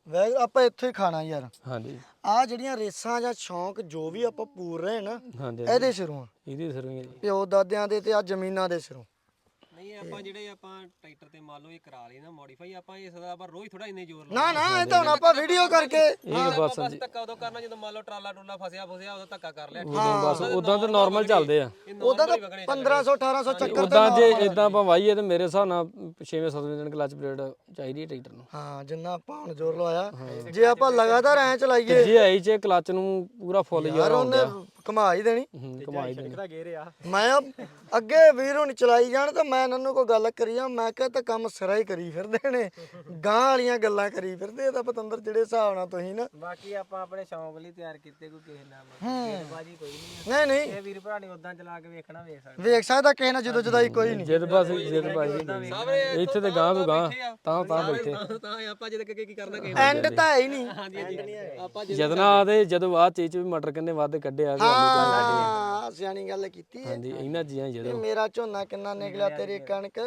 ਵੈਗਰੂ ਆਪਾਂ ਇੱਥੇ ਹੀ ਖਾਣਾ ਯਾਰ। ਹਾਂਜੀ। ਆ ਜਿਹੜੀਆਂ ਰੇਸਾਂ ਜਾਂ ਸ਼ੌਂਕ ਜੋ ਵੀ ਆਪਾਂ ਪੂਰ ਰਹੇ ਨਾ ਹਾਂਜੀ ਇਹਦੇ ਸਿਰੋਂ ਆ। ਇਹਦੀ ਸਰਵਿੰਗ ਜੀ। ਪਿਓ ਦਾਦਿਆਂ ਦੇ ਤੇ ਆ ਜ਼ਮੀਨਾਂ ਦੇ ਸਿਰੋਂ। ਨਹੀਂ ਆਪਾਂ ਜਿਹੜੇ ਆਪਾਂ ਟਰੈਕਟਰ ਤੇ ਮੰਨ ਲਓ ਇਹ ਕਰਾ ਲਈ ਨਾ ਮੋਡੀਫਾਈ ਆਪਾਂ ਇਸ ਦਾ ਆਪਾਂ ਰੋਜ਼ ਥੋੜਾ ਇੰਨੇ ਜ਼ੋਰ ਨਾ ਨਾ ਇਹ ਤਾਂ ਹੁਣ ਆਪਾਂ ਵੀਡੀਓ ਕਰਕੇ। ਇਹ ਬਸ ਬਸ ਧੱਕਾ ਉਦੋਂ ਕਰਨਾ ਜਦੋਂ ਮੰਨ ਲਓ ਟਰਾਲਾ ਟਰੂਲਾ ਫਸਿਆ ਫਸਿਆ ਉਦੋਂ ਧੱਕਾ ਕਰ ਲਿਆ ਉਦੋਂ ਬਸ ਉਦਾਂ ਤਾਂ ਨਾਰਮਲ ਚੱਲਦੇ ਆ। ਉਹਦਾ ਤਾਂ 1500 1800 ਚੱਕਰ ਤੇ ਉਦਾਂ ਜੇ ਇਦਾਂ ਆਪਾਂ ਵਾਹੀਏ ਤੇ ਮੇਰੇ ਹਿਸਾਬ ਨਾਲ 6ਵੇਂ 7ਵੇਂ ਦਿਨ ਕਲਚ ਪਲੇਟ ਚਾਹੀਦੀ ਹੈ ਟਰੈਕਟਰ ਨੂੰ। ਹਾਂ ਜਿੰਨਾ ਆਪਾਂ ਹੁਣ ਜ਼ੋਰ ਲਵਾਇਆ ਜੇ ਆਪਾਂ ਲਗਾਤਾਰ ਐ ਚਲਾਈਏ ਜੇ ਆਈ ਚ ਕਲਚ ਨੂੰ ਪੂਰਾ ਫੁੱਲ ਯਾਰ ਉਹਨੇ ਹੀ ਦੇਣੀ। ਕਮਾਈ ਦੇ ਮੈਂ ਅੱਗੇ ਵੀਰ ਹੁਣ ਚਲਾਈ ਜਾਣ ਤਾਂ ਮੈਂ ਇਹਨਾਂ ਨੂੰ ਕੋਈ ਗੱਲ ਕਰੀ ਆ ਮੈਂ ਕਿਹਾ ਤਾਂ ਕੰਮ ਸਿਰਾ ਹੀ ਕਰੀ ਫਿਰਦੇ ਨੇ। ਗਾਂ ਵਾਲੀਆਂ ਗੱਲਾਂ ਕਰੀ ਫਿਰਦੇ ਇਹ ਤਾਂ ਪਤੰਦਰ ਜਿਹੜੇ ਹਿਸਾਬ ਨਾਲ ਤੁਸੀਂ ਨਾ। ਬਾਕੀ ਆਪਾਂ ਆਪਣੇ ਸ਼ੌਂਕ ਲਈ ਤਿਆਰ ਕੀਤੇ ਕੋਈ ਕਿਸੇ ਨਾਲ। ਬਾਜੀ ਕੋਈ ਨਹੀਂ ਨਹੀਂ ਨਹੀਂ। ਇਹ ਵੀਰ ਭਰਾ ਨੇ ਉਦਾਂ ਚਲਾ ਕੇ ਵੇਖਣਾ ਵੇਖ ਸਕਦੇ। ਵੇਖ ਸਕਦਾ ਕਿਸੇ ਨਾਲ ਜਦੋਂ ਜਦਾਈ ਕੋਈ ਨਹੀਂ। ਜਿੱਦ ਬਸ ਜਿੱਦ ਭਾਈ ਇੱਥੇ ਤੇ ਗਾਂ ਵੀ ਗਾਂ ਤਾਂ ਤਾਂ ਬੈਠੇ। ਤਾਂ ਆਪਾਂ ਜਦ ਕਿ ਕੀ ਕਰਨਾ ਕਿਸੇ ਐਂਡ ਤਾਂ ਹੈ ਹੀ ਨਹੀਂ। ਹਾਂਜੀ ਹਾਂਜੀ। ਆਪਾਂ ਜਦਨਾ ਆਦੇ ਜਦੋਂ ਆਹ ਚੀਜ਼ ਚ ਵੀ ਮਟਰ ਕਿੰਨੇ ਵੱਧ ਕੱਢਿਆ ਤੇ ਹਾਂ ਸਿਆਣੀ ਗੱਲ ਕੀਤੀ ਹੈ ਹਾਂਜੀ ਇਹਨਾਂ ਚੀਜ਼ਾਂ 'ਚ ਜਦੋਂ ਮੇਰਾ ਝੋਨਾ ਕਿੰਨਾ ਨਿਕਲਿਆ ਤੇਰੀ ਕਣਕ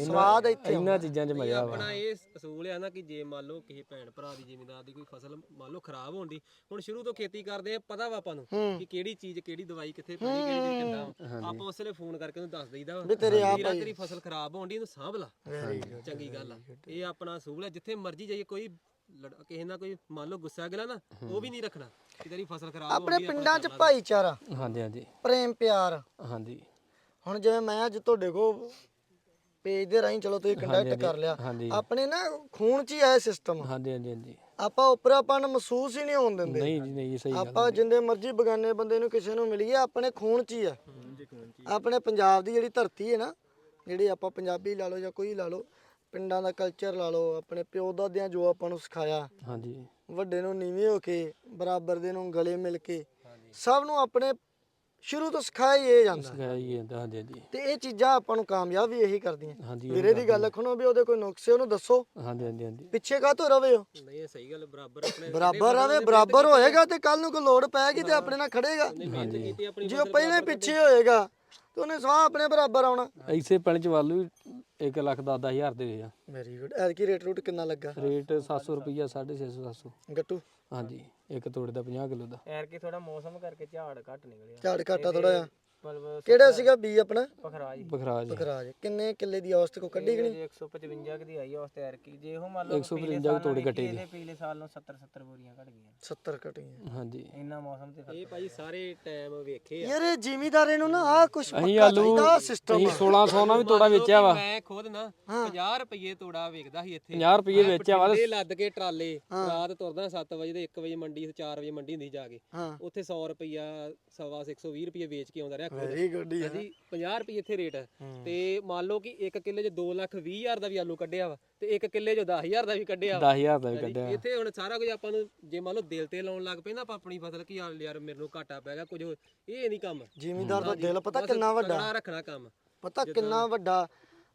ਸਵਾਦ ਇੱਥੇ ਇਹਨਾਂ ਚੀਜ਼ਾਂ 'ਚ ਮਜ਼ਾ ਵਾ ਆਪਣਾ ਇਹ ਅਸੂਲ ਆ ਨਾ ਕਿ ਜੇ ਮੰਨ ਲਓ ਕਿਸੇ ਭੈਣ ਭਰਾ ਦੀ ਜ਼ਿਮੀਂਦਾਰ ਦੀ ਕੋਈ ਫਸਲ ਮੰਨ ਲਓ ਖਰਾਬ ਹੋਣ ਦੀ ਹੁਣ ਸ਼ੁਰੂ ਤੋਂ ਖੇਤੀ ਕਰਦੇ ਆ ਪਤਾ ਵਾ ਆਪਾਂ ਨੂੰ ਕਿ ਕਿਹੜੀ ਚੀਜ਼ ਕਿਹੜੀ ਦਵਾਈ ਕਿੱਥੇ ਪੈਣੀ ਕਿਹੜੀ ਚੀਜ਼ ਕਿੱਦਾਂ ਆਪਾਂ ਉਸ ਵੇਲੇ ਫੋਨ ਕਰਕੇ ਉਹਨੂੰ ਦੱਸ ਦਈਦਾ ਵਾ ਵੀ ਤੇਰੇ ਆ ਵੀਰਾ ਤੇਰੀ ਫਸਲ ਖਰਾਬ ਹੋਣ ਦੀ ਇਹਨੂੰ ਸਾਂਭ ਲਾ। ਚੰਗੀ ਗੱਲ ਆ। ਇਹ ਆਪਣਾ ਅਸੂਲ ਆ ਜਿੱਥੇ ਮਰਜ਼ੀ ਜਾਈਏ ਕੋਈ ਲੜ- ਕਿਸੇ ਨਾਲ ਕੋਈ ਮੰਨ ਲਓ ਗੁੱਸਾ ਗਿਲਾ ਨਾ ਉਹ ਵੀ ਨਹੀਂ ਰੱਖਣਾ। ਕਿ ਤੇਰੀ ਫਸਲ ਖਰਾਬ ਆਪਣੇ ਹੋਣੀ ਪਿੰਡਾਂ 'ਚ ਭਾਈਚਾਰਾ ਹਾਂਜੀ ਹਾਂਜੀ। ਪ੍ਰੇਮ ਪਿਆਰ। ਹਾਂਜੀ। ਹੁਣ ਜਿਵੇਂ ਮੈਂ ਅੱਜ ਤੁਹਾਡੇ ਕੋ ਪੇਜ ਦੇ ਰਾਹੀਂ ਚਲੋ ਤੁਸੀਂ ਕੰਟੈਕਟ ਕਰ ਲਿਆ। ਹਾਂਜੀ। ਆਪਣੇ ਨਾ ਖੂਨ 'ਚ ਹੀ ਹੈ ਸਿਸਟਮ ਹਾਂਜੀ ਹਾਂਜੀ ਹਾਂਜੀ। ਆਪਾਂ ਉਪਰਾਪਨ ਮਹਿਸੂਸ ਹੀ ਨਹੀਂ ਹੋਣ ਦਿੰਦੇ। ਨਹੀਂ ਜੀ ਨਹੀਂ ਸਹੀ ਗੱਲ ਆਪਾਂ ਜਿੰਦੇ ਮਰਜ਼ੀ ਬਗਾਨੇ ਬੰਦੇ ਨੂੰ ਕਿਸੇ ਨੂੰ ਮਿਲੀਏ ਆਪਣੇ ਖੂਨ 'ਚ ਹੀ ਆ ਆਪਣੇ ਪੰਜਾਬ ਦੀ ਜਿਹੜੀ ਧਰਤੀ ਹੈ ਨਾ ਜਿਹੜੀ ਆਪਾਂ ਪੰਜਾਬੀ ਲਾ ਲਓ ਜਾਂ ਕੋਈ ਲਾ ਲਓ ਪਿੰਡਾਂ ਦਾ ਕਲਚਰ ਲਾ ਲਓ ਆਪਣੇ ਪਿਓ ਦਾਦਿਆਂ ਜੋ ਆਪਾਂ ਨੂੰ ਸਿਖਾਇਆ। ਹਾਂਜੀ। ਵੱਡੇ ਨੂੰ ਨੀਵੇਂ ਹੋ ਕੇ ਬਰਾਬਰ ਦੇ ਨੂੰ ਗਲੇ ਮਿਲ ਕੇ ਸਭ ਨੂੰ ਆਪਣੇ ਸ਼ੁਰੂ ਤੋਂ ਸਿਖਾਇਆ ਹੀ ਇਹ ਜਾਂਦਾ। ਸਿਖਾਇਆ ਹੀ ਜਾਂਦਾ ਹਾਂਜੀ ਹਾਂਜੀ। ਤੇ ਇਹ ਚੀਜ਼ਾਂ ਆਪਾਂ ਨੂੰ ਕਾਮਯਾਬ ਵੀ ਇਹੀ ਕਰਦੀਆਂ। ਹਾਂਜੀ ਵੀਰੇ ਦੀ ਗੱਲ ਰੱਖਣੋ ਵੀ ਉਹਦੇ ਕੋਈ ਨੁਕਸ ਹੈ ਉਹਨੂੰ ਦੱਸੋ। ਹਾਂਜੀ ਹਾਂਜੀ ਹਾਂਜੀ। ਪਿੱਛੇ ਕਾਹਤੋਂ ਰਵੇ ਹੋ ਨਹੀਂ ਇਹ ਸਹੀ ਗੱਲ ਬਰਾਬਰ ਆਪਣੇ ਬਰਾਬਰ ਰਵੇ ਬਰਾਬਰ ਹੋਏਗਾ ਤੇ ਕੱਲ ਨੂੰ ਕੋਈ ਲੋੜ ਪੈਗੀ ਤੇ ਆਪਣੇ ਨਾਲ ਖੜੇਗਾ। ਮਿਹਨਤ ਕੀਤੀ ਆਪਣੀ ਜੇ ਉਹ ਪਹਿਲੇ ਪਿੱਛੇ ਹੋਏਗਾ ਤੇ ਉਹਨੇ ਸਵਾਹ ਆਪਣੇ ਬਰਾਬਰ ਆਉਣਾ। ਐਸੇ ਪਿੰਡ ਚ ਵੱਲ ਵੀ 1 ਲੱਖ ਦਸ ਹਜ਼ਾਰ ਦੇ ਆ। ਵੈਰੀ ਗੁੱਡ ਐਤਕੀ ਰੇਟ ਰੂਟ ਕਿੰਨਾ ਲੱਗਾ? ਰੇਟ 700 ਰੁਪਈਆ 650 700 ਗੱਟੂ? ਹਾਂਜੀ ਇੱਕ ਤੋੜੇ ਦਾ 50 ਕਿਲੋ ਦਾ। ਐਰ ਕੇ ਥੋੜਾ ਮੌਸਮ ਕਰਕੇ ਝਾੜ ਘੱਟ ਨਿਕਲਿਆ। ਝਾੜ ਘਾਟਾ ਥੋੜਾ ਜਿਹਾ। ਮਤਲਬ ਕਿਹੜਾ ਸੀਗਾ ਬੀ ਆਪਣਾ? ਪਖਰਾਜ ਬਖਰਾਜ। ਖਰਾਜ ਕਿੰਨੇ ਕਿੱਲੇ ਦੀ ਔਸਤ ਕੋ ਕੱਢੀ ਗਣੀ ਜੇ 155 ਕੁ ਦੀ ਆਈ ਆ ਉਸ ਤੇ ਐਰ ਕੀ ਜੇ ਉਹ ਮੰਨ ਲਓ 155 ਤੋੜੇ ਕੱਟੇ ਇਹਦੇ ਪਿਛਲੇ ਸਾਲ ਨੂੰ 70 70 ਬੋਰੀਆਂ ਘਟ ਗਈਆਂ। 70 ਕਟੀਆਂ। ਹਾਂਜੀ। ਇੰਨਾ ਮੌਸਮ ਤੇ ਇਹ ਭਾਈ ਸਾਰੇ ਟਾਈਮ ਵੇਖੇ ਯਾਰ ਇਹ ਜ਼ਿਮੀਦਾਰੇ ਨੂੰ ਨਾ ਆ ਕੁਝ ਅਸੀਂ ਆਲੂ ਸਿਸਟਮ ਅਸੀਂ 1600 ਨਾਲ ਵੀ ਤੋੜਾ ਵੇਚਿਆ ਵਾ ਮੈਂ ਖੁਦ ਨਾ 50 ਰੁਪਏ ਤੋੜਾ ਵੇਚਦਾ ਸੀ ਇੱਥੇ। 50 ਰੁਪਏ ਵੇਚਿਆ ਵਾ ਇਹ ਲੱਦ ਕੇ ਟਰਾਲੇ ਰਾਤ ਤੁਰਦਾ 7 ਵਜੇ ਤੇ 1 ਵਜੇ ਮੰਡੀ ਤੇ 4 ਵਜੇ ਮੰਡੀ ਹੁੰਦੀ ਜਾ ਕੇ। ਹਾਂ। ਉੱਥੇ 100 ਰੁਪਿਆ ਸਵਾ 120 ਰੁਪਏ ਵੇਚ ਕੇ ਆਉਂਦਾ ਰਿਹਾ। ਖੁਦ ਵੈਰੀ ਗੁੱਡ ਯਾਰ ਜੀ 50 ਰੁਪਏ ਇੱਥੇ ਰੇਟ ਹੈ। ਤੇ ਮੰਨ ਲਓ ਕਿ 1 ਕਿੱਲੇ 'ਚ 2 ਲੱਖ 20 ਹਜ਼ਾਰ ਦਾ ਵੀ ਆਲੂ ਕੱਢਿਆ ਵਾ ਤੇ 1 ਕਿੱਲੇ 'ਚ 10000 ਦਾ ਵੀ ਕੱਢਿਆ ਵਾ। 10000 ਦਾ ਵੀ ਕੱਢਿਆ। ਇੱਥੇ ਹੁਣ ਸਾਰਾ ਕੁਝ ਆਪਾਂ ਨੂੰ ਜੇ ਮੰਨ ਲਓ ਦਿਲ ਤੇ ਲਾਉਣ ਲੱਗ ਪਏ ਨਾ ਆਪਾਂ ਆਪਣੀ ਫਸਲ ਕੀ ਯਾਰ ਯਾਰ ਮੇਰੇ ਨੂੰ ਘਾਟਾ ਪੈ ਗਿਆ ਕੁਝ ਹੋਰ, ਇਹ ਨਹੀਂ ਕੰਮ। ਜ਼ਿਮੀਦਾਰ ਦਾ ਦਿਲ ਪਤਾ ਕਿੰਨਾ ਵੱਡਾ। ਤਗੜਾ ਰੱਖਣਾ ਕੰਮ। ਪਤਾ ਕਿੰਨਾ ਵੱਡਾ।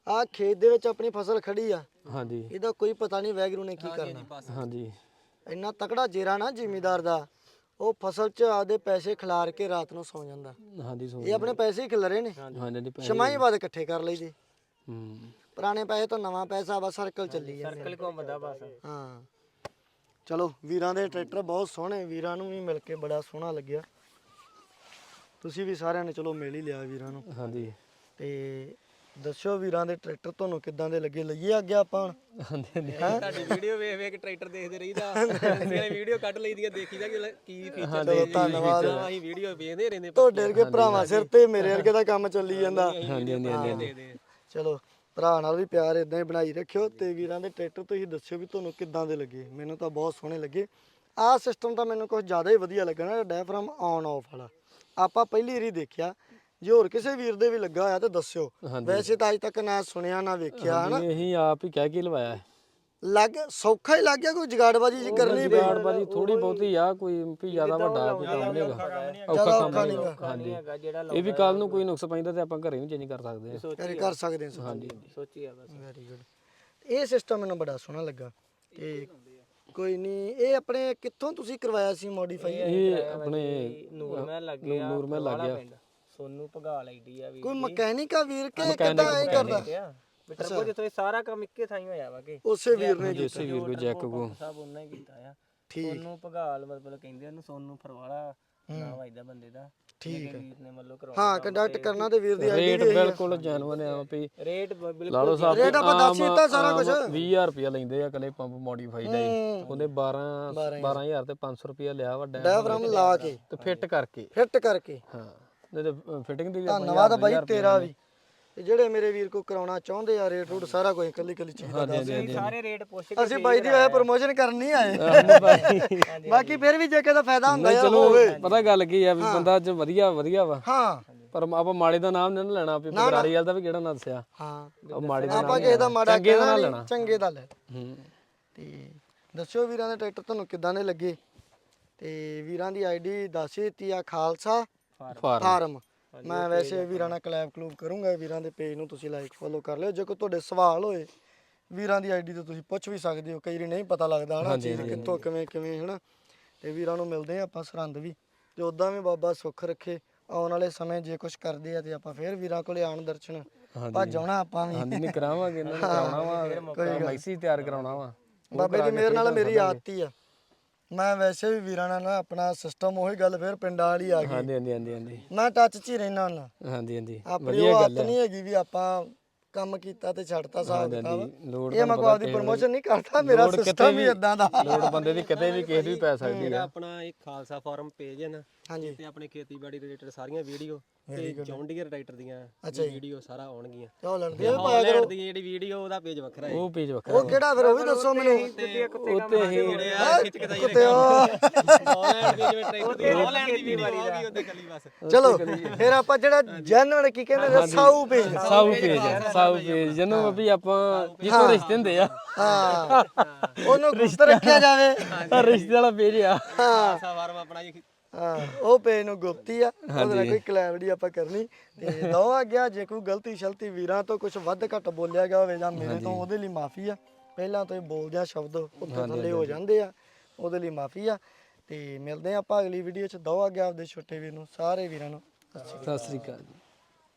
ਆ ਖੇਤ ਦੇ ਵਿੱਚ ਆਪਣੀ ਫਸਲ ਖੜੀ ਆ। ਹਾਂਜੀ। ਇਹਦਾ ਕੋਈ ਪਤਾ ਨਹੀਂ ਵੈਗਰੂ ਨੇ ਕੀ ਕਰਨਾ। ਬਸ। ਹਾਂਜੀ। ਇੰਨਾ ਤਕੜਾ ਜੇਰਾ ਨਾ ਜ਼ਿਮੀਦਾਰ ਦਾ। ਉਹ ਫਸਲ 'ਚ ਆਦੇ ਪੈਸੇ ਖਿਲਾਰ ਕੇ ਰਾਤ ਨੂੰ ਸੌ ਜਾਂਦਾ। ਹਾਂਜੀ ਸੋ ਇਹ ਆਪਣੇ ਪੈਸੇ ਹੀ ਖਿਲਰੇ ਨੇ। ਹਾਂਜੀ ਹਾਂਜੀ ਪੈਸੇ- ਛਮਾਈ ਬਾਅਦ ਇਕੱਠੇ ਕਰ ਲਈਦੇ ਹੂੰ। ਪੁਰਾਣੇ ਪੈਸੇ ਤੋਂ ਨਵਾਂ ਪੈਸਾ ਵਾ ਸਰਕਲ ਚੱਲੀ ਜਾਂਦਾ ਸਰਕਲ ਘੁੰਮਦਾ ਬਸ। ਹਾਂ। ਚਲੋ ਵੀਰਾਂ ਦੇ ਟਰੈਕਟਰ ਬਹੁਤ ਸੋਹਣੇ। ਵੀਰਾਂ ਨੂੰ ਵੀ ਮਿਲ ਕੇ ਬੜਾ ਸੋਹਣਾ ਲੱਗਿਆ। ਤੁਸੀਂ ਵੀ ਸਾਰਿਆਂ ਨੇ ਚਲੋ ਮਿਲ ਹੀ ਲਿਆ ਵੀਰਾਂ ਨੂੰ। ਹਾਂਜੀ। ਤੇ ਦੱਸਿਓ ਵੀਰਾਂ ਦੇ ਟਰੈਕਟਰ ਤੁਹਾਨੂੰ ਕਿੱਦਾਂ ਦੇ ਲੱਗੇ? ਲਈਏ ਅੱਗੇ ਆਪਾਂ ਹੁਣ। ਹਾਂਜੀ ਹਾਂਜੀ। ਤੁਹਾਡੀ ਵੀਡੀਓ ਵੇਖ ਵੇਖ ਟਰੈਕਟਰ ਦੇਖਦੇ ਰਹੀਦਾ। ਜਿਹੜੇ ਵੀਡੀਓ ਕੱਢ ਲਈਦੀਆਂ ਦੇਖੀਦਾ ਕਿ ਕੀ ਫੀਚਰ ਚਲੋ ਧੰਨਵਾਦ ਅਸੀਂ ਵੀਡੀਓ ਵੇਖਦੇ ਰਹਿੰਦੇ ਤੁਹਾਡੇ ਵਰਗੇ ਭਰਾਵਾਂ ਸਿਰ ਤੇ ਮੇਰੇ ਵਰਗੇ ਦਾ ਕੰਮ ਚੱਲੀ ਜਾਂਦਾ। ਹਾਂਜੀ ਹਾਂਜੀ ਹਾਂਜੀ ਦੇ ਚਲੋ ਭਰਾ ਨਾਲ ਵੀ ਪਿਆਰ ਇਦਾਂ ਹੀ ਬਣਾਈ ਰੱਖਿਓ ਤੇ ਵੀਰਾਂ ਦੇ ਟਰੈਕਟਰ ਤੁਸੀਂ ਦੱਸਿਓ ਵੀ ਤੁਹਾਨੂੰ ਕਿੱਦਾਂ ਦੇ ਲੱਗੇ। ਮੈਨੂੰ ਤਾਂ ਬਹੁਤ ਸੋਹਣੇ ਲੱਗੇ। ਆਹ ਸਿਸਟਮ ਤਾਂ ਮੈਨੂੰ ਕੁਝ ਜ਼ਿਆਦਾ ਹੀ ਵਧੀਆ ਲੱਗਾ ਨਾ ਡਾਇਫਰਮ ਆਨ ਆਫ ਵਾਲਾ। ਆਪਾਂ ਪਹਿਲੀ ਵਾਰੀ ਦੇਖਿਆ। ਜੇ ਹੋਰ ਕਿਸੇ ਵੀਰ ਦੇ ਵੀ ਲੱਗਾ ਹੋਇਆ ਤਾਂ ਦੱਸਿਓ। ਹਾਂਜੀ। ਵੈਸੇ ਤਾਂ ਅੱਜ ਤੱਕ ਨਾ ਸੁਣਿਆ ਨਾ ਵੇਖਿਆ ਹਨਾ? ਇਹ ਅਸੀਂ ਆਪ ਹੀ ਕਹਿ ਕੇ ਲਵਾਇਆ ਹੈ। ਲੱਗ ਸੌਖਾ ਹੀ ਲੱਗ ਗਿਆ ਕੋਈ ਜਗਾੜਬਾਜੀ ਜੀ ਕਰਨੀ ਪਈ। ਬਾਜੀ ਥੋੜੀ ਬਹੁਤੀ ਆ ਕੋਈ ਵੀ ਜ਼ਿਆਦਾ ਵੱਡਾ ਕੋਈ ਕੰਮ ਨਹੀਂ ਹੈਗਾ। ਔਖਾ ਕੰਮ ਨਹੀਂ ਹੈਗਾ। ਹਾਂਜੀ। ਹੈਗਾ ਜਿਹੜਾ ਇਹ ਵੀ ਕੱਲ ਨੂੰ ਕੋਈ ਨੁਕਸ ਪੈਂਦਾ ਤੇ ਆਪਾਂ ਘਰੇ ਵੀ ਚੇਂਜ ਕਰ ਸਕਦੇ ਹਾਂ। ਕਰੇ ਕਰ ਸਕਦੇ ਹਾਂ ਹਾਂਜੀ। ਸੋਚੀ ਆ ਬਸ। ਵੈਰੀ ਗੁੱਡ ਇਹ ਸਿਸਟਮ ਮੈਨੂੰ ਬੜਾ ਸੋਹਣਾ ਲੱਗਾ ਤੇ ਕੋਈ ਨਹੀਂ ਇਹ ਆਪਣੇ ਕਿੱਥੋਂ ਤੁਸੀਂ ਕਰਵਾਇਆ ਸੀ ਮੋਡੀਫਾਈ ਇਹ ਆਪਣੇ ਨੂਰ ਮਹਿਲ ਲੱਗ ਗਿਆ ਨੂਰ ਮਹਿਲ ਲੱਗ ਗਿਆ। ਸੋਨੂੰ ਭਗਾਲ ਆਈਡੀ ਆ ਵੀ ਕੋਈ ਮਕੈਨਿਕ ਆ ਵੀਰ ਕੇ ਕਿੱਦਾਂ ਐ ਕਰਦਾ? ਬਿਟਰ ਕੋ ਜਿੱਥੇ ਸਾਰਾ ਕੰਮ ਇੱਕੇ ਥਾਂ ਹੀ ਹੋਇਆ ਵਾ ਕਿ। ਉਸੇ ਵੀਰ ਨੇ ਦੇਸੀ ਵੀਰ ਕੋਈ ਜੈਕ ਕੋ ਸਭ ਉਹਨਾਂ ਹੀ ਕੀਤਾ ਆ। ਠੀਕ। ਸੋਨੂੰ ਭਗਾਲ ਮਤਲਬ ਕਹਿੰਦੇ ਉਹਨੂੰ ਸੋਨੂੰ ਫਰਵਾਲਾ ਨਾਮ ਆਈਦਾ ਬੰਦੇ ਦਾ। ਠੀਕ ਹੈ। ਵੀਰ ਨੇ ਮਤਲਬ ਕਰਵਾ ਹਾਂ ਕੰਡਕਟ ਕਰਨਾ ਤੇ ਵੀਰ ਦੀ ਆਈਡੀ ਰੇਟ ਬਿਲਕੁਲ ਜੈਨੂਨ ਆ ਵੀ ਰੇਟ ਬਿਲਕੁਲ ਲਾ ਲਓ ਸਾਹਿਬ ਰੇਟ ਆਪਾਂ ਦੱਸ ਹੀ ਦਿੱਤਾ ਸਾਰਾ ਕੁਝ 20000 ਰੁਪਇਆ ਲੈਂਦੇ ਆ ਕਲੇ ਪੰਪ ਮੋਡੀਫਾਈ ਦਾ ਹੀ। ਉਹਨੇ 12 12000 ਤੇ 500 ਰੁਪਇਆ ਲਿਆ ਵੱਡਾ ਡਾਇਫਰਮ ਲਾ ਕੇ। ਤੇ ਫਿੱਟ ਕਰਕੇ। ਫਿੱਟ ਕਰਕੇ। ਹਾਂ। ਫਿਟਿੰਗ ਦੀ ਵੀ ਆਪਾਂ ਧੰਨਵਾਦ ਬਾਈ ਤੇਰਾ ਵੀ। ਤੇ ਜਿਹੜੇ ਮੇਰੇ ਵੀਰ ਕੋ ਕਰਾਉਣਾ ਚਾਹੁੰਦੇ ਆ ਰੇਟ ਰੂਟ ਸਾਰਾ ਕੁਝ ਕੱਲੀ ਕੱਲੀ ਚੀਜ਼ ਦਾ ਦੱਸ। ਸਾਰੇ ਰੇਟ ਪੁੱਛ ਕੇ ਅਸੀਂ ਬਾਈ ਦੀ ਵੈਸੇ ਪ੍ਰੋਮੋਸ਼ਨ ਕਰਨ ਨਹੀਂ ਆਏ। [LAUGHS] ਬਾਕੀ ਫਿਰ ਵੀ ਜੇ ਦਾ ਫਾਇਦਾ ਹੁੰਦਾ ਯਾਰ ਚਲੋ ਹੋਵੇ ਪਤਾ ਗੱਲ ਕੀ ਆ ਵੀ ਬੰਦਾ ਚ ਵਧੀਆ ਵਧੀਆ ਵਾ। ਹਾਂ। ਪਰ ਆਪਾਂ ਮਾੜੇ ਦਾ ਨਾਮ ਨਹੀਂ ਨਾ ਲੈਣਾ ਵੀ ਬਗਰਾੜੀ ਵਾਲ ਦਾ ਵੀ ਕਿਹੜਾ ਨਾ ਦੱਸਿਆ? ਹਾਂ। ਉਹ ਮਾੜੇ ਦਾ ਆਪਾਂ ਕਿਸੇ ਦਾ ਮਾੜਾ ਚੰਗੇ ਦਾ ਕਹਿਣਾ ਨਾ ਨਹੀਂ, ਲੈਣਾ। ਚੰਗੇ ਦਾ ਲੈ। ਹੂੰ। ਤੇ ਦੱਸਿਓ ਵੀਰਾਂ ਦੇ ਟਰੈਕਟਰ ਤੁਹਾਨੂੰ ਕਿੱਦਾਂ ਦੇ ਲੱਗੇ? ਤੇ ਵੀਰਾਂ ਦੀ ਆਈਡੀ ਦੱਸ ਹੀ ਦਿੱਤੀ ਆ ਖਾਲਸਾ ਫਾਰਮ ਫਾਰਮ ਮੈਂ ਵੈਸੇ ਵੀਰਾਂ ਨਾਲ ਕਲੈਬ ਕਲੂਬ ਕਰੂੰਗਾ ਵੀਰਾਂ ਦੇ ਪੇਜ ਨੂੰ ਤੁਸੀਂ ਲਾਈਕ ਫੋਲੋ ਕਰ ਲਿਓ। ਜੇ ਕੋਈ ਤੁਹਾਡੇ ਸਵਾਲ ਹੋਏ ਵੀਰਾਂ ਦੀ ਆਈਡੀ ਤੋਂ ਤੁਸੀਂ ਪੁੱਛ ਵੀ ਸਕਦੇ ਹੋ ਕਈ ਵਾਰੀ ਨਹੀਂ ਪਤਾ ਲੱਗਦਾ ਹਨਾ ਚੀਜ਼ ਕਿੱਥੋਂ ਕਿਵੇਂ ਕਿਵੇਂ ਹਨਾ। ਤੇ ਵੀਰਾਂ ਨੂੰ ਮਿਲਦੇ ਆ ਆਪਾਂ ਸਰਹੰਦ ਵੀ। ਤੇ ਉਦਾਂ ਵੀ ਬਾਬਾ ਸੁੱਖ ਰੱਖੇ ਆਉਣ ਵਾਲੇ ਸਮੇਂ ਜੇ ਕੁਝ ਕਰਦੇ ਆ ਤੇ ਆਪਾਂ ਫੇਰ ਵੀਰਾਂ ਕੋਲੇ ਆਣ ਦਰਸ਼ਨ ਭੱਜ ਆਉਣਾ ਆਪਾਂ ਵੀ। ਹਾਂਜੀ ਨਹੀਂ ਕਰਾਵਾਂਗੇ ਇਹਨਾਂ ਨੂੰ ਕਰਾਉਣਾ ਵਾ ਮੈਸੀ ਤਿਆਰ ਕਰਾਉਣਾ ਵਾ। ਬਾਬੇ ਦੀ ਮਿਹਰ ਨਾਲ ਮੇਰੀ ਆਦਤ ਹੀ ਆ। ਮੈਂ ਵੈਸੇ ਵੀ ਵੀਰਾਂ ਨਾਲ ਨਾ ਆਪਣਾ ਸਿਸਟਮ ਉਹੀ ਗੱਲ ਫੇਰ ਪਿੰਡਾਂ ਵਾਲੀ ਆ ਗਈ। ਹਾਂਜੀ ਹਾਂਜੀ ਹਾਂਜੀ ਹਾਂਜੀ। ਮੈਂ ਟੱਚ 'ਚ ਹੀ ਰਹਿਣਾ ਹੁੰਦਾ ਹਾਂਜੀ ਹਾਂਜੀ। ਆਪਣੀ ਉਹ ਆਦਤ ਨਹੀਂ ਹੈਗੀ ਵੀ ਆਪਾਂ ਕੰਮ ਕੀਤਾ ਤੇ ਛੱਡਤਾ ਕਿਤਾਬ। ਲੋੜ ਇਹ ਮੈਂ ਕੋਈ ਆਪਦੀ ਪ੍ਰਮੋਸ਼ਨ ਨਹੀਂ ਕਰਦਾ ਮੇਰਾ ਸਿਸਟਮ ਹੀ ਇਦਾਂ ਦਾ। ਲੋੜ ਬੰਦੇ ਦੀ ਕਿਤੇ ਵੀ ਕਿਸੇ ਵੀ ਪੈ ਸਕਦੀ ਆ। ਆਪਣਾ ਇੱਕ ਖਾਲਸਾ ਫਾਰਮ ਪੇਜ ਹੈ ਨਾ। ਹਾਂਜੀ। ਤੇ ਆਪਣੇ ਖੇਤੀਬਾੜੀ ਰਿਲੇਟਡ ਸਾਰੀਆਂ ਵੀਡੀਓ ਤੇ ਜੌਨ ਡੀਅਰ ਟਰੈਕਟਰ ਦੀਆਂ ਵੀਡੀਓ ਸਾਰਾ ਆਉਣਗੀਆਂ। ਚਲੋ ਲੜਦੇ ਆ ਹਾਲੈਂਡ ਦੀ ਜਿਹੜੀ ਵੀਡੀਓ ਉਹਦਾ ਪੇਜ ਵੱਖਰਾ ਹੈ। ਉਹ ਪੇਜ ਵੱਖਰਾ ਉਹ ਕਿਹੜਾ ਫਿਰ ਉਹ ਵੀ ਦੱਸੋ ਮੈਨੂੰ। ਉੱਤੇ ਹੀ ਖਿੱਚ ਕੇ ਕੁੱਤੇ ਉਹ। ਹਾਲੈਂਡ ਦੀ ਜਿਵੇਂ ਟਰੈਕਟਰ ਦੀ ਹਾਲੈਂਡ ਦੀ ਵੀਡੀਓ ਆ ਗਈ ਉਹਦੇ ਕੱਲੀ ਬਸ। ਚਲੋ ਫਿਰ ਆਪਾਂ ਜਿਹੜਾ ਜਨਵਣ ਕੀ ਕਹਿੰਦੇ ਨੇ ਸਾਊ ਪੇਜ ਸਾਊ ਪੇਜ ਸਾਊ ਪੇਜ ਜਿਹਨੂੰ ਵੀ ਆਪਾਂ ਜਿੱਥੋਂ ਰਿਸ਼ਤੇ ਹੁੰਦੇ ਆ। ਹਾਂ। ਉਹਨੂੰ ਗੁਪਤ ਰੱਖਿਆ ਜਾਵੇ। ਰਿਸ਼ਤੇ ਵਾਲਾ ਪੇਜ ਆ। ਹਾਂ। ਖਾਲਸਾ ਫਾਰਮ ਆਪਣਾ ਜੀ ਹਾਂ। ਉਹ ਪੇਜ ਨੂੰ ਗੁਪਤੀ ਆ। ਉਹਦੇ ਨਾਲ ਕੋਈ ਕਲੈਵਡੀ ਆਪਾਂ ਕਰਨੀ। ਤੇ ਦੋ ਆ ਗਿਆ ਜੇ ਕੋਈ ਗਲਤੀ ਸ਼ਲਤੀ ਵੀਰਾਂ ਤੋਂ ਕੁਝ ਵੱਧ ਘੱਟ ਬੋਲਿਆ ਗਿਆ ਹੋਵੇ ਜਾਂ ਮੇਰੇ ਤੋਂ ਉਹਦੇ ਲਈ ਮਾਫੀ ਆ। ਪਹਿਲਾਂ ਤੋਂ ਹੀ ਬੋਲਦਿਆਂ ਸ਼ਬਦ ਉੱਤੇ ਥੱਲੇ ਹੋ ਜਾਂਦੇ ਆ। ਉਹਦੇ ਲਈ ਮਾਫੀ ਆ। ਤੇ ਮਿਲਦੇ ਆਪਾਂ ਅਗਲੀ ਵੀਡੀਓ ਚ। ਦੋ ਆ ਗਿਆ ਆਪਦੇ ਛੋਟੇ ਵੀਰ ਨੂੰ ਸਾਰੇ ਵੀਰਾਂ ਨੂੰ। ਸਤਿ ਸ੍ਰੀ ਅਕਾਲ ਜੀ।